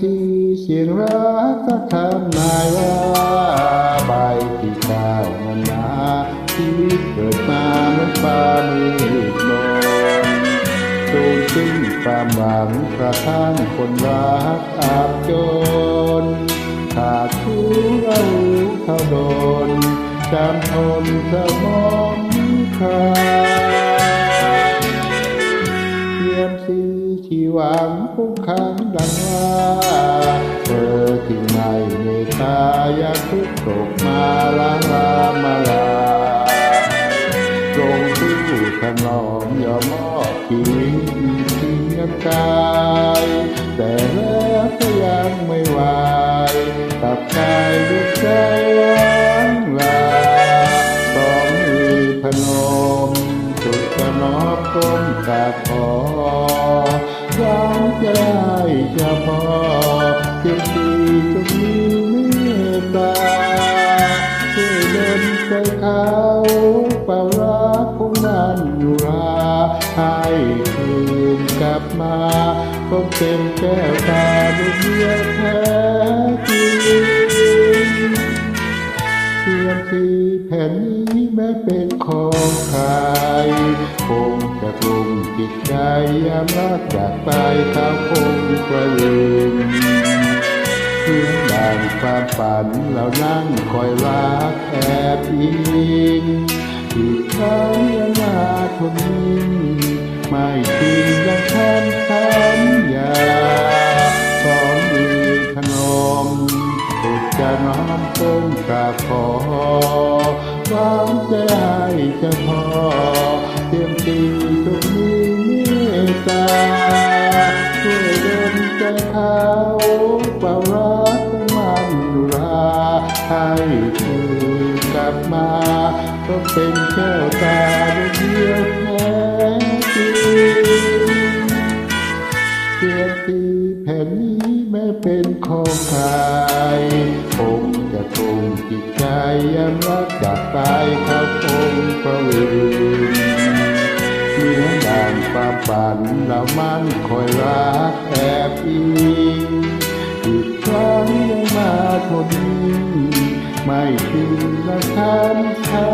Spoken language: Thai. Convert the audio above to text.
ทีเสียงรักก็ทำนายว่าใบที่เก้านั้นนาชีวิตเกิดมาเหมือนฟ้ามืดมนสูญสิ้นความหวังกระทั่งคนรักอาบจนขาดทุนเราเท่าโดนจำทนสมองคา ยมสีที่หวังผู้ขังดังว่าเธอที่ไม่เมตาอยากทุกตกมาล้างลามาลาตรงที่ถนอมยอมมอบชีวิตทิ้งน้ำกายแต่แล้วก็ยังไม่ไหวกับกายด้วยใจ อบก้มกราบขอหวังจะได้จะพอเพียงที่จะมีเมตตาช่วยเดินใจเขาเป่ารักของนั้นอยู่ราให้คืนกลับมาพบเป็นแก้วตาดุจเดียแท้ ครคงจะกลุ่มจิตใจยามรักจากไปเขาคงกระลืมเพื่อดังความฝันเรานั่งคอยรักแอบอิงที่เขายังมาคนนี้ไม่ สุดจะน้อมก้มกราบขอหวังจะให้จะพอเตรียมตีตรงนี้เมตตาช่วยเดินใจเขาเป่ารักมันราให้คืนกลับมา ก็เป็นแก้วตาเดียว เพียงที่แผ่นนี้แม้เป็นของใครคงจะคงจิตใจยามรักจากตายเขาคงประวินเมื่อนดังความฝันเรามันคอยรักแอบอิงอีกครั้งยังมาทนไม่ทิ้งละคำสั